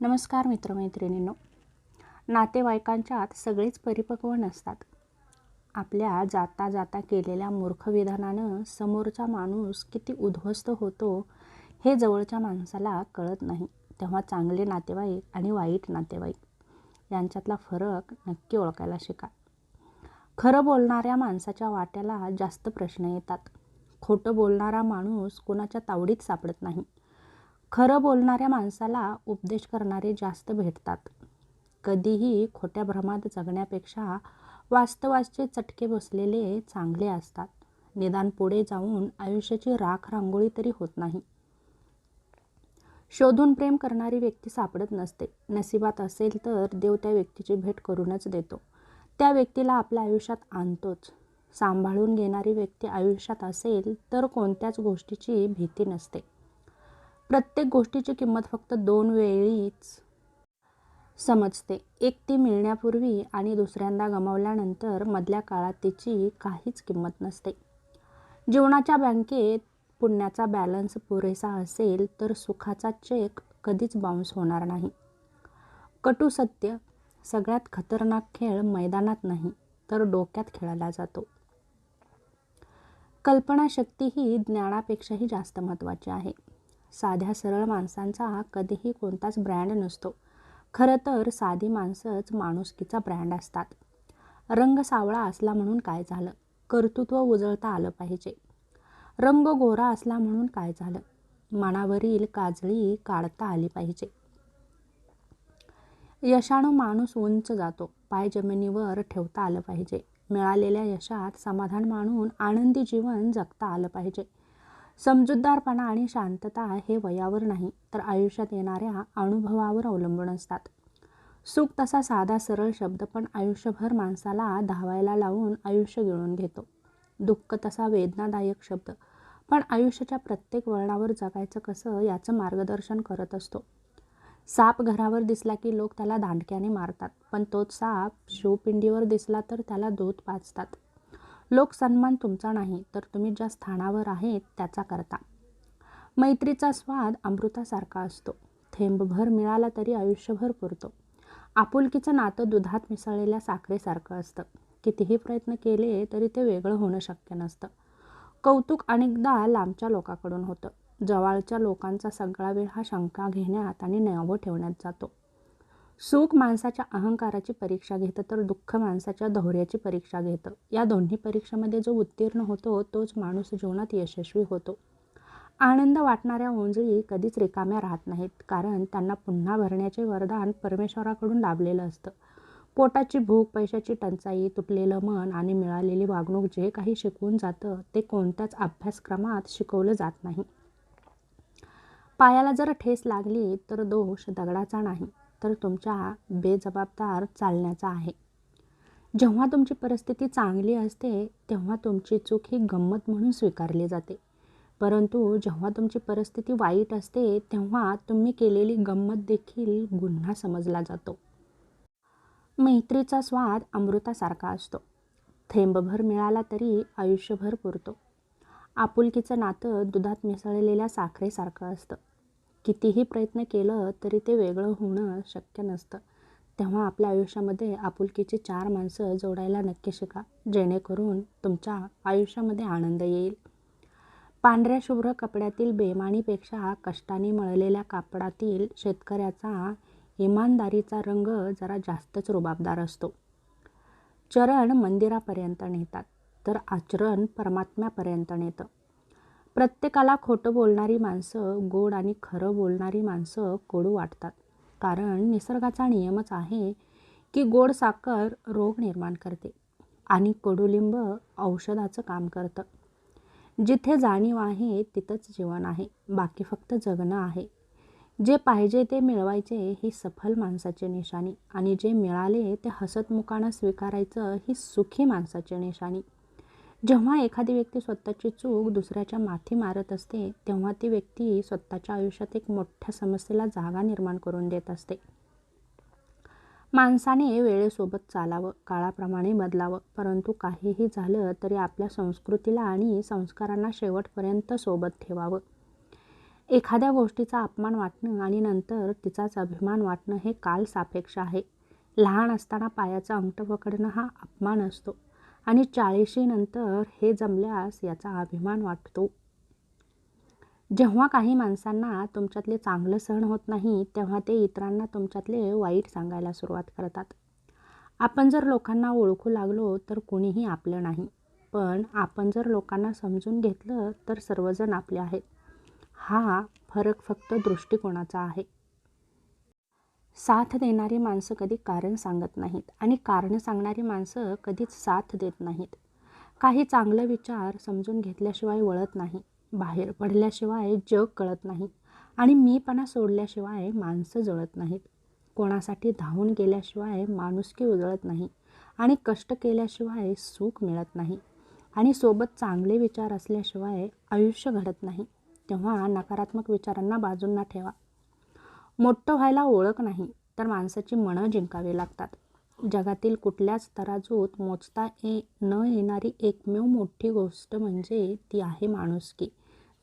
नमस्कार मित्रमैत्रिणींनो. नातेवाईकांच्यात सगळेच परिपक्व नसतात आपल्या जाता जाता केलेल्या मूर्ख विधानानं समोरचा माणूस किती उद्ध्वस्त होतो हे जवळच्या माणसाला कळत नाही. तेव्हा चांगले नातेवाईक आणि वाईट नातेवाईक यांच्यातला फरक नक्की ओळखायला शिका. खरं बोलणाऱ्या माणसाच्या वाट्याला जास्त प्रश्न येतात. खोटं बोलणारा माणूस कोणाच्या तावडीत सापडत नाही. खरं बोलणाऱ्या माणसाला उपदेश करणारे जास्त भेटतात. कधीही खोट्या भ्रमात जगण्यापेक्षा वास्तवाचे चटके बसलेले चांगले असतात. निदान पुढे जाऊन आयुष्याची राख रांगोळी तरी होत नाही. शोधून प्रेम करणारी व्यक्ती सापडत नसते. नशिबात असेल तर देव त्या व्यक्तीची भेट करूनच देतो. त्या व्यक्तीला आपल्या आयुष्यात आणतोच. सांभाळून घेणारी व्यक्ती आयुष्यात असेल तर कोणत्याच गोष्टीची भीती नसते. प्रत्येक गोष्टीची किंमत फक्त दोन वेळीच समजते. एक ती मिळण्यापूर्वी आणि दुसऱ्यांदा गमावल्यानंतर मधल्या काळात तिची काहीच किंमत नसते. जीवनाच्या बँकेत पुण्याचा बॅलन्स पुरेसा असेल तर सुखाचा चेक कधीच बाउन्स होणार नाही. कटू सत्य सगळ्यात खतरनाक खेळ मैदानात नाही तर डोक्यात खेळला जातो. कल्पनाशक्ती ही ज्ञानापेक्षाही जास्त महत्त्वाची आहे. साध्या सरळ माणसांचा कधीही कोणताच ब्रँड नसतो. खरं तर साधी माणसंच माणुसकीचा ब्रँड असतात. रंग सावळा असला म्हणून काय झालं? कर्तृत्व उजळता आलं पाहिजे. रंग गोरा असला म्हणून काय झालं? मनावरील काजळी काढता आली पाहिजे. यशानं माणूस उंच जातो. पाय जमिनीवर ठेवता आलं पाहिजे. मिळालेल्या यशात समाधान मानून आनंदी जीवन जगता आलं पाहिजे. समजूतदारपणा आणि शांतता हे वयावर नाही तर आयुष्यात येणाऱ्या अनुभवावर अवलंबून असतात. सुख तसा साधा सरळ शब्द पण आयुष्यभर माणसाला धावायला लावून आयुष्य गिळून घेतो. दुःख तसा वेदनादायक शब्द पण आयुष्याच्या प्रत्येक वळणावर जगायचं कसं याचं मार्गदर्शन करत असतो. साप घरावर दिसला की लोक त्याला दांडक्याने मारतात पण तोच साप शिवपिंडीवर दिसला तर त्याला दूध पाजतात. लोकसन्मान तुमचा नाही तर तुम्ही ज्या स्थानावर आहेत त्याचा करता. मैत्रीचा स्वाद अमृतासारखा असतो. थेंबभर मिळाला तरी आयुष्यभर पुरतो. आपुलकीचं नातं दुधात मिसळलेल्या साखरेसारखं असतं. कितीही प्रयत्न केले तरी ते वेगळं होणं शक्य नसतं. कौतुक अनेकदा लांबच्या लोकांकडून होतं. जवळच्या लोकांचा सगळा वेळ हा शंका घेण्यात आणि नावं ठेवण्यात जातो. सुख माणसाच्या अहंकाराची परीक्षा घेतं तर दुःख माणसाच्या धौर्याची परीक्षा घेतं. या दोन्ही परीक्षेमध्ये जो उत्तीर्ण होतो तोच माणूस जीवनात यशस्वी होतो. आनंद वाटणाऱ्या ओंजळी कधीच रिकाम्या राहत नाहीत कारण त्यांना पुन्हा भरण्याचे वरदान परमेश्वराकडून लाभलेलं असतं. पोटाची भूक पैशाची टंचाई तुटलेलं मन आणि मिळालेली वागणूक जे काही शिकवून जातं ते कोणत्याच अभ्यासक्रमात शिकवलं जात नाही. पायाला जर ठेस लागली तर दोष दगडाचा नाही. तर तुमच्या बेजबाबदार चालण्याचा आहे. जेव्हा तुमची परिस्थिती चांगली असते तेव्हा तुमची चूक ही गंमत म्हणून स्वीकारली जाते. परंतु जेव्हा तुमची परिस्थिती वाईट असते तेव्हा तुम्ही केलेली गंमत देखील गुन्हा समजला जातो. मैत्रीचा स्वाद अमृतासारखा असतो. थेंबभर मिळाला तरी आयुष्यभर पुरतो. आपुलकीचं नातं दुधात मिसळलेल्या साखरेसारखं असतं. कितीही प्रयत्न केलं तरी ते वेगळं होणं शक्य नसतं. तेव्हा आपल्या आयुष्यामध्ये आपुलकीची चार माणसं जोडायला नक्की शिका जेणेकरून तुमच्या आयुष्यामध्ये आनंद येईल. पांढऱ्या शुभ्र कपड्यातील बेमानीपेक्षा कष्टाने मळलेल्या कापडातील शेतकऱ्याचा इमानदारीचा रंग जरा जास्तच रुबाबदार असतो. चरण मंदिरापर्यंत नेतात तर आचरण परमात्म्यापर्यंत नेतं. प्रत्येकाला खोटं बोलणारी माणसं गोड आणि खरं बोलणारी माणसं कोडू वाटतात. कारण निसर्गाचा नियमच आहे की गोड साखर रोग निर्माण करते आणि कडुलिंब औषधाचं काम करतं. जिथे जाणीव आहे तिथंच जीवन आहे. बाकी फक्त जगणं आहे. जे पाहिजे ते मिळवायचे ही सफल माणसाची निशाणी आणि जे मिळाले ते हसतमुखानं स्वीकारायचं ही सुखी माणसाची निशाणी. जेव्हा एखादी व्यक्ती स्वतःची चूक दुसऱ्याच्या माथी मारत असते तेव्हा ती व्यक्ती स्वतःच्या आयुष्यात एक मोठ्या समस्येला जागा निर्माण करून देत असते. माणसाने वेळेसोबत चालावं काळाप्रमाणे बदलावं परंतु काहीही झालं तरी आपल्या संस्कृतीला आणि संस्कारांना शेवटपर्यंत सोबत ठेवावं. एखाद्या गोष्टीचा अपमान वाटणं आणि नंतर तिचाच अभिमान वाटणं हे काल सापेक्ष आहे. लहान असताना पायाचं अंगठ पकडणं हा अपमान असतो. आणि चाळीशीनंतर हे जमल्यास याचा अभिमान वाटतो. जेव्हा काही माणसांना तुमच्यातले चांगलं सहन होत नाही तेव्हा ते इतरांना तुमच्यातले वाईट सांगायला सुरुवात करतात. आपण जर लोकांना ओळखू लागलो तर कोणीही आपलं नाही. पण आपण जर लोकांना समजून घेतलं तर सर्वजण आपले आहेत. हा फरक फक्त दृष्टिकोनाचा आहे. साथ देणारी माणसं कधी कारण सांगत नाहीत आणि कारणं सांगणारी माणसं कधीच साथ देत नाहीत. काही चांगलं विचार समजून घेतल्याशिवाय वळत नाही. बाहेर पडल्याशिवाय जग कळत नाही आणि मीपणा सोडल्याशिवाय माणसं जळत नाहीत. कोणासाठी धावून गेल्याशिवाय माणुसकी उजळत नाही आणि कष्ट केल्याशिवाय सुख मिळत नाही आणि सोबत चांगले विचार असल्याशिवाय आयुष्य घडत नाही. तेव्हा नकारात्मक विचारांना बाजूंना ठेवा. मोठं व्हायला ओळख नाही तर माणसाची मनं जिंकावी लागतात. जगातील कुठल्याच तराजूत मोजता ये न येणारी एकमेव मोठी गोष्ट म्हणजे ती आहे माणुसकी.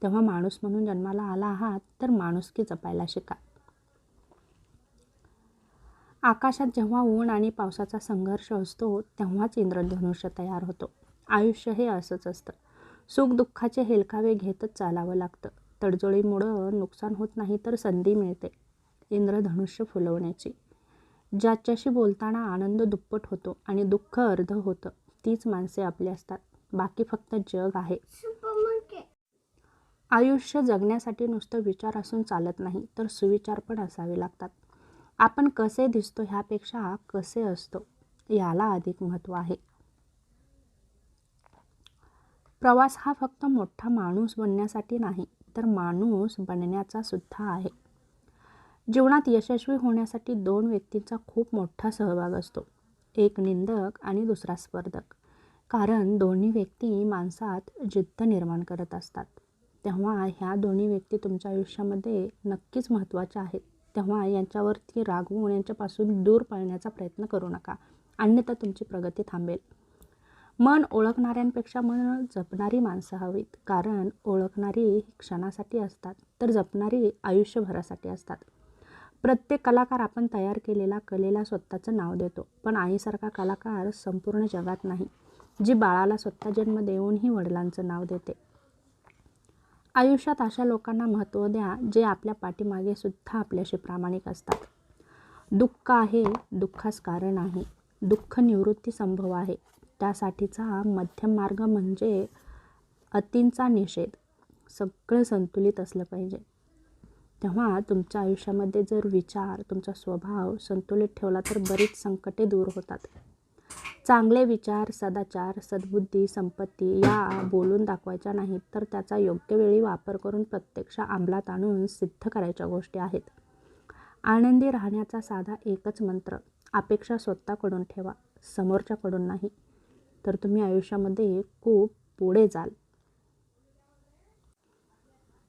तेव्हा माणूस म्हणून जन्माला आला आहात तर माणुसकी जपायला शिका. आकाशात जेव्हा ऊन आणि पावसाचा संघर्ष असतो तेव्हाच इंद्रधनुष्य तयार होतो. आयुष्य हे असंच असतं. सुखदुःखाचे हेलकावे घेतच चालावं लागतं. तडजोडीमुळं नुकसान होत नाही तर संधी मिळते. इंद्रधनुष्य फुलवण्याची. ज्याच्याशी बोलताना आनंद दुप्पट होतो आणि दुःख अर्ध होतं तीच माणसे आपली असतात. बाकी फक्त जग आहे. आयुष्य जगण्यासाठी नुसतं विचार असून चालत नाही तर सुविचार पण असावे लागतात. आपण कसे दिसतो ह्यापेक्षा कसे असतो याला अधिक महत्त्व आहे. प्रवास हा फक्त मोठा माणूस बनण्यासाठी नाही तर माणूस बनण्याचा सुद्धा आहे. जीवनात यशस्वी होण्यासाठी दोन व्यक्तींचा खूप मोठा सहभाग असतो. एक निंदक आणि दुसरा स्पर्धक. कारण दोन्ही व्यक्ती माणसात जिद्द निर्माण करत असतात. तेव्हा ह्या दोन्ही व्यक्ती तुमच्या आयुष्यामध्ये नक्कीच महत्त्वाच्या आहेत. तेव्हा यांच्यावरती रागवून यांच्यापासून दूर पळण्याचा प्रयत्न करू नका. अन्यथा तुमची प्रगती थांबेल. मन ओळखणाऱ्यांपेक्षा मन जपणारी माणसं हवीत. कारण ओळखणारी क्षणासाठी असतात तर जपणारी आयुष्यभरासाठी असतात. प्रत्येक कलाकार आपण तयार केलेला कलेला स्वतःचं नाव देतो. पण आईसारखा कलाकार संपूर्ण जगात नाही जी बाळाला स्वतः जन्म देऊनही वडिलांचं नाव देते. आयुष्यात अशा लोकांना महत्त्व द्या जे आपल्या पाठीमागे सुद्धा आपल्याशी प्रामाणिक असतात. दुःख आहे दुःखास कारण आहे. दुःख निवृत्ती संभव आहे. त्यासाठीचा मध्यम मार्ग म्हणजे अतींचा निषेध. सगळं संतुलित असलं पाहिजे. तेव्हा तुमच्या आयुष्यामध्ये जर विचार तुमचा स्वभाव संतुलित ठेवला तर बरीच संकटे दूर होतात. चांगले विचार सदाचार सद्बुद्धी संपत्ती या बोलून दाखवायच्या नाहीत तर त्याचा योग्य वेळी वापर करून प्रत्यक्ष अंमलात आणून सिद्ध करायच्या गोष्टी आहेत. आनंदी राहण्याचा साधा एकच मंत्र अपेक्षा स्वतःकडून ठेवा समोरच्याकडून नाही. तर तुम्ही आयुष्यामध्ये खूप पुढे जाल.